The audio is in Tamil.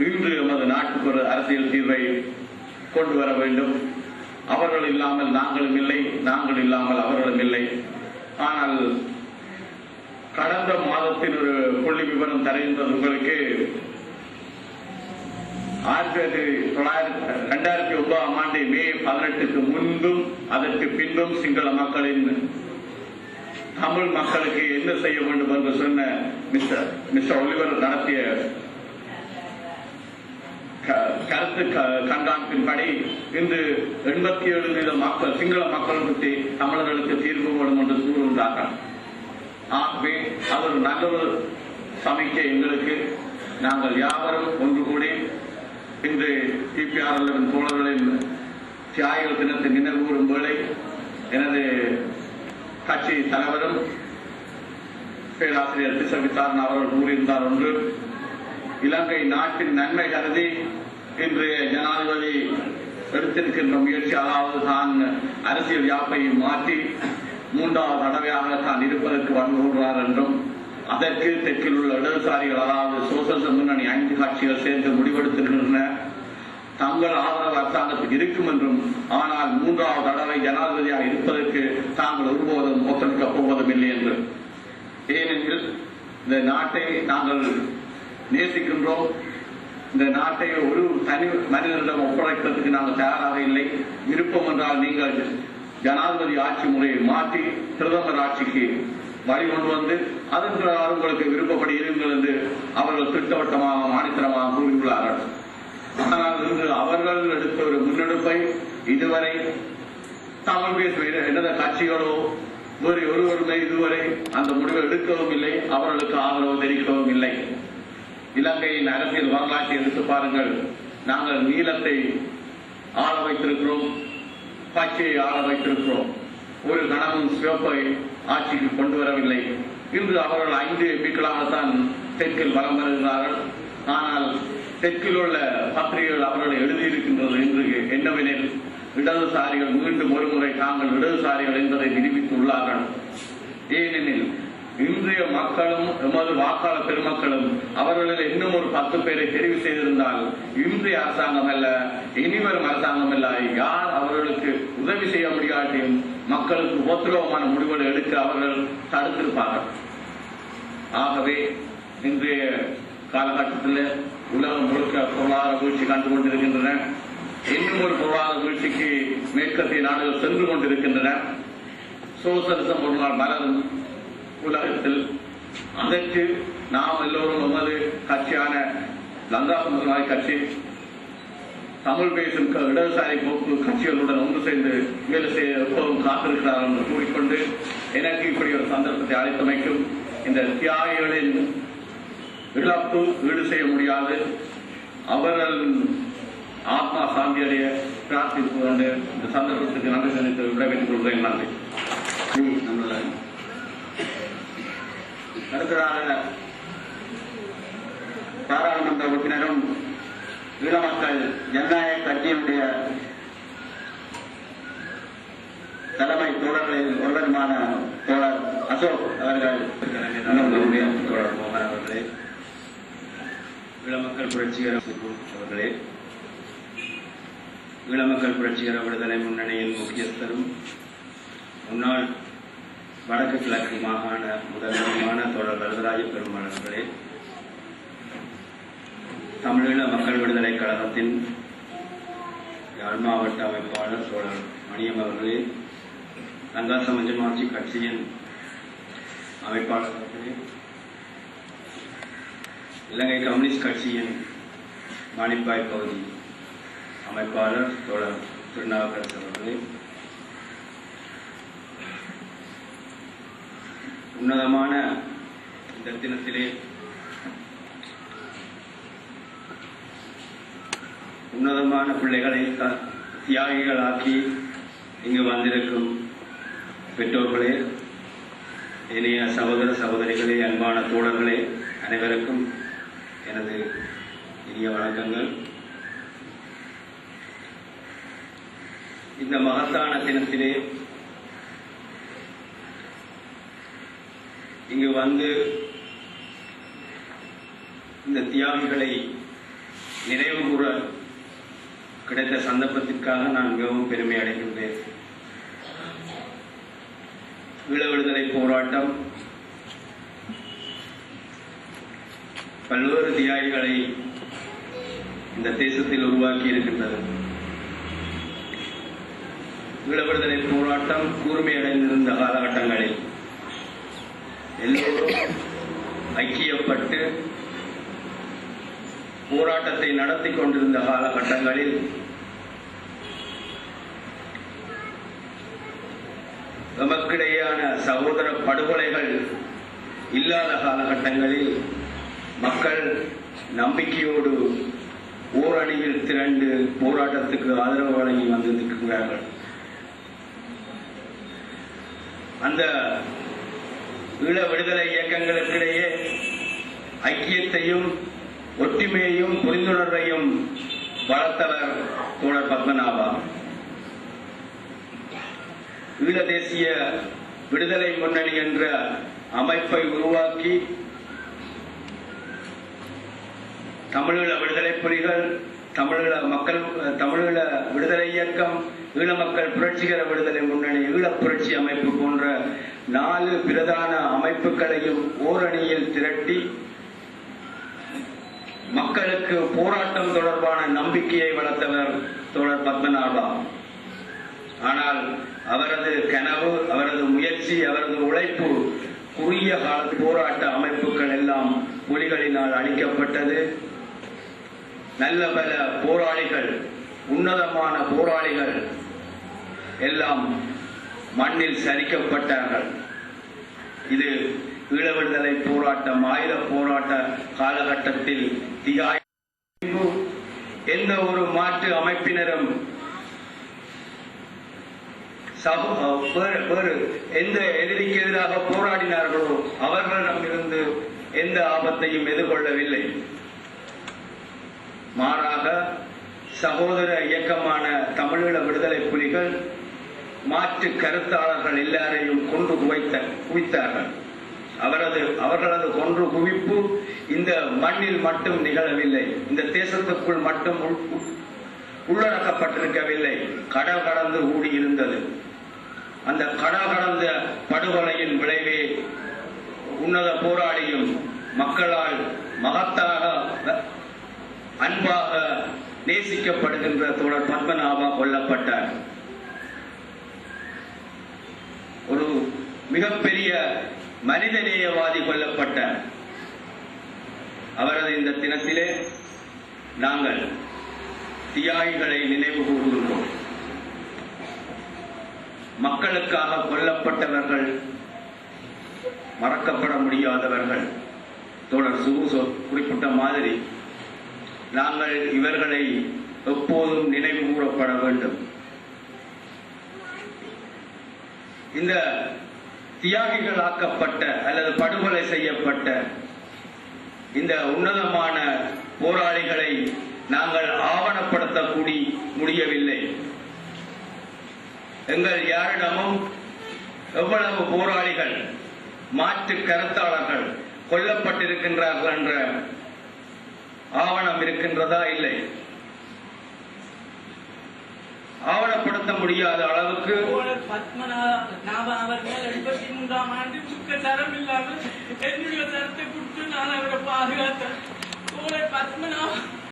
மீண்டும் எமது நாட்டுக்கு ஒரு அரசியல் தீர்வை கொண்டு வர வேண்டும். அவர்கள் இல்லாமல் நாங்களும் இல்லை நாங்கள் இல்லாமல் அவர்களும் இல்லை. ஆனால் கடந்த மாதத்தில் ஒரு புள்ளி விவரம் தருகின்றது உங்களுக்கு. ஆயிரத்தி தொள்ளாயிரத்தி ரெண்டாயிரத்தி ஒன்பதாம் ஆண்டு மே பதினெட்டுக்கு முன்பும் அதற்கு பின்பும் சிங்கள மக்களின் தமிழ் மக்களுக்கு என்ன செய்ய வேண்டும் என்று சொன்ன மிஸ்டர் மிஸ்டர் ஒலிவர் நடத்திய கருத்து க- கண்காணிப்பின்படி இன்று எண்பத்தி ஏழு வீத மக்கள் சிங்கள மக்களுக்கு தமிழர்களுக்கு தீர்வு வேணும் என்று கூறுகின்றார்கள். ஆகவே அது ஒரு நல்ல ஒரு சமிக்கை எங்களுக்கு. நாங்கள் யாவரும் ஒன்று கூடி இன்று டிபிஆர் தோழர்களின் தியாகிகள் தினத்தை நினைவு கூறும் வேளை எனது கட்சி தலைவரும் பேராசிரியர் திச அவர்கள் கூறியிருந்தார் ஒன்று இலங்கை நாட்டின் நன்மை கருதி இன்றைய ஜனாதிபதி எடுத்திருக்கின்ற முயற்சி அதாவது தான் அரசியல் யாப்பை மாற்றி மூன்றாவது தடவையாக தான் இருப்பதற்கு வந்துள்ளார் என்றும் அதற்கு தெற்கில் உள்ள இடதுசாரிகள் அதாவது சோசலிச முன்னணி ஐந்து கட்சிகள் சேர்ந்து முடிவெடுத்திருக்கின்றன. தங்கள் ஆதரவு அரசாங்கத்துக்கு இருக்கும் என்றும் ஆனால் மூன்றாவது தடவை ஜனாதிபதியாக இருப்பதற்கு தாங்கள் ஒருபோதும் ஒத்துழைக்கப் போவதும் இல்லை என்று. ஏனெனில் இந்த நாட்டை நாங்கள் நேசிக்கின்றோம். இந்த நாட்டை ஒரு தனி மனிதனிடம் ஒப்படைப்பதற்கு நாங்கள் தயாராக இல்லை. விருப்பம் என்றால் நீங்கள் ஜனாதிபதி ஆட்சி முறையை மாற்றி பிரதமர் ஆட்சிக்கு வழி கொண்டு வந்து அதன் உங்களுக்கு விருப்பப்படி இருங்கள் என்று அவர்கள் திட்டவட்டமாக மானித்தனமாக கூறியுள்ளார்கள். ஆனால் இன்று அவர்கள் எடுத்த ஒரு முன்னெடுப்பை இதுவரை தமிழ் பேசும் எந்த கட்சிகளோ வேறு ஒருவருமே இதுவரை அந்த முடிவை எடுக்கவும் இல்லை அவர்களுக்கு ஆதரவு தெரிவிக்கவும் இல்லை. இலங்கையின் அரசியல் வரலாற்றை எடுத்து பாருங்கள். நாங்கள் நீளத்தை ஆள வைத்திருக்கிறோம் பச்சையை ஆள வைத்திருக்கிறோம். ஒரு கணமும் சிவப்பை ஆட்சிக்கு கொண்டு வரவில்லை. இன்று அவர்கள் ஐந்து எம்பிக்களாகத்தான் தெற்கில் வலம் வருகிறார்கள். ஆனால் தெற்கில் உள்ள பத்திரிகைகள் அவர்கள் எழுதியிருக்கின்றது என்று என்னவெனில் இடதுசாரிகள் மீண்டும் ஒருமுறை தாங்கள் இடதுசாரிகள் என்பதை நிரூபித்துள்ளார்கள் ஏனெனில் இன்றைய மக்களும் எமது வாக்காளர் பெருமக்களும் அவர்களில் இன்னும் ஒரு பத்து பேரை தெரிவு செய்திருந்தால் இன்றைய அரசாங்கம் அல்ல இனிவரும் அரசாங்கம் அல்ல யார் அவர்களுக்கு உதவி செய்ய முடியாட்டியும் மக்களுக்கு உபத்திரவமான முடிவுகளை எடுக்க அவர்கள் தடுத்திருப்பார்கள். ஆகவே இன்றைய காலகட்டத்தில் உலகம் முழுக்க பொருளாதார வீழ்ச்சி கண்டு கொண்டிருக்கின்றன. இன்னும் ஒரு பொருளாதார வீழ்ச்சிக்கு மேற்கத்திய நாடுகள் சென்று கொண்டிருக்கின்றன. சோசலிசம் ஒரு நாள் மலரும். உலகத்தில் அதற்கு நாம் எல்லோரும் நமது கட்சியான லங்கா முதலாளி கட்சி தமிழ் பேசும் க- இடதுசாரி போக்கு கட்சிகளுடன் ஒன்று சேர்ந்து வேலை செய்ய எப்போதும் காத்திருக்கிறார்கள் என்று கூறிக்கொண்டு எனக்கு இப்படி ஒரு சந்தர்ப்பத்தை அழைத்தமைக்கும் இந்த தியாகிகளின் இழப்பு ஈடு செய்ய முடியாது. அவர்கள் ஆத்மா சாந்தியடைய பிரார்த்தித்துக் கொண்டு இந்த சந்தர்ப்பத்துக்கு நன்றி தெரிவித்து விடைபெற்றுக் கொள்கிறேன். நன்றி. நம்மள பாராளுமன்ற உறுப்பினரும் ஈழமக்கள் ஜனநாயக கட்சியினுடைய தலைமை தோழர்களில் ஒருவருமான தோழர் அசோக் அவர்கள். தோழர் மோகன் அவர்களே ஈழமக்கள் புரட்சிகர அவர்களே ஈழமக்கள் புரட்சிகர விடுதலை முன்னணியின் முக்கியஸ்தரும் முன்னாள் வடக்கு கிழக்கு மாகாண முதல்வருமான தொடர் வரதராஜ பெருமாளர்களே தமிழீழ மக்கள் விடுதலை கழகத்தின் யாழ் மாவட்ட அமைப்பாளர் தோழர் மணியம் அவர்களே லங்கா சமஞ்சமாட்சி கட்சியின் அமைப்பாளர் அவர்களே இலங்கை கம்யூனிஸ்ட் கட்சியின் மானிப்பாய் பகுதி அமைப்பாளர் தோழர் திருநாவுக்கரசு அவர்களே உன்னதமான இந்த தினத்திலே உன்னதமான பிள்ளைகளை தியாகிகளாக்கி இங்கு வந்திருக்கும் பெற்றோர்களே இனிய சகோதர சகோதரிகளே அன்பான தோழர்களே அனைவருக்கும் எனது இனிய வணக்கங்கள். இந்த மகத்தான தினத்திலே இங்கு வந்து இந்த தியாகிகளை கிடைத்த சந்தர்ப்பத்திற்காக நான் மிகவும் பெருமை அடைகின்றேன். ஈழ விடுதலை போராட்டம் பல்வேறு தியாகிகளை இந்த தேசத்தில் உருவாக்கி இருக்கின்றது. ஈழ விடுதலை போராட்டம் கூர்மையடைந்திருந்த காலகட்டங்களில் எல்லோரும் ஐக்கியப்பட்டு போராட்டத்தை நடத்தி கொண்டிருந்த காலகட்டங்களில் நமக்கிடையான சகோதர படுகொலைகள் இல்லாத காலகட்டங்களில் மக்கள் நம்பிக்கையோடு ஓரணியில் திரண்டு போராட்டத்துக்கு ஆதரவு வழங்கி வந்திருக்கிறார்கள். அந்த ஈழ விடுதலை இயக்கங்களுக்கிடையே ஐக்கியத்தையும் ஒற்றுமையையும் புரிந்துணர்வையும் வளர்த்தவர் தோழர் பத்மநாபா. ஈழ தேசிய விடுதலை முன்னணி என்ற அமைப்பை உருவாக்கி தமிழீழ விடுதலை புலிகள் தமிழீழ மக்கள் தமிழீழ விடுதலை இயக்கம் ஈழ மக்கள் புரட்சிகர விடுதலை முன்னணி ஈழப் புரட்சி அமைப்பு போன்ற நாலு பிரதான அமைப்புகளையும் ஓரணியில் திரட்டி மக்களுக்கு போராட்டம் தொடர்பான நம்பிக்கையை வளர்த்தவர் தோழர் பத்மநாபா. ஆனால் அவரது கனவு அவரது முயற்சி அவரது உழைப்பு குறுகிய கால போராட்ட அமைப்புகள் எல்லாம் புலிகளினால் அளிக்கப்பட்டது நல்ல பல போராளிகள் உன்னதமான போராளிகள் எல்லாம் மண்ணில் சரிக்கப்பட்டார்கள். இது ஈழ விடுதலை போராட்டம் ஆயுத போராட்ட காலகட்டத்தில் தியாய எந்த ஒரு மாற்று அமைப்பினரும் எந்த எதிரிக்கு எதிராக போராடினார்களோ அவர்களிடம் இருந்து எந்த ஆபத்தையும் எதிர்கொள்ளவில்லை. மாறாக சகோதர இயக்கமான தமிழீழ விடுதலை புலிகள் மாற்று கருத்தாளர்கள் எல்லாரையும் கொன்று குவைத்த குவித்தார்கள். அவரது அவர்களது கொன்று குவிப்பு இந்த மண்ணில் மட்டும் நிகழவில்லை. இந்த தேசத்துக்குள் மட்டும் உள்- உள்ளடக்கப்பட்டிருக்கவில்லை. கடல் கடந்து கூடியிருந்தது அந்த கடல் கடந்த படுகொலையின் விளைவே உன்னத போராளியும் மக்களால் மகத்தாக அன்பாக நேசிக்கப்படுகின்ற தோழர் பத்மநாபா கொல்லப்பட்டார் ஒரு மிகப்பெரிய மனிதநேயவாதி கொல்லப்பட்ட அவரது இந்த தினத்திலே நாங்கள் தியாகிகளை நினைவு கூறுகின்றோம் மக்களுக்காக கொல்லப்பட்டவர்கள் மறக்கப்பட முடியாதவர்கள் தோழர் சுகுசோ குறிப்பிட்ட மாதிரி நாங்கள் இவர்களை எப்போதும் நினைவு கூறப்பட வேண்டும். இந்த தியாகிகளாக்கப்பட்ட அல்லது படுகொலை செய்யப்பட்ட இந்த உன்னதமான போராளிகளை நாங்கள் ஆவணப்படுத்தக்கூடி முடியவில்லை. எங்கள் யாரிடமும் எவ்வளவு போராளிகள் மாற்று கருத்தாளர்கள் கொல்லப்பட்டிருக்கின்றார்கள் என்ற ஆவணம் இருக்கின்றதா? இல்லை. ஆவணப்படுத்த முடியாத அளவுக்கு தோழர் பத்மநாபன் எண்பத்தி மூன்றாம் ஆண்டு துக்க தரம் இல்லாமல் என்னுடைய தரத்தை கொடுத்து நான் அவரை பாதுகாத்தேன். பத்மநாபன்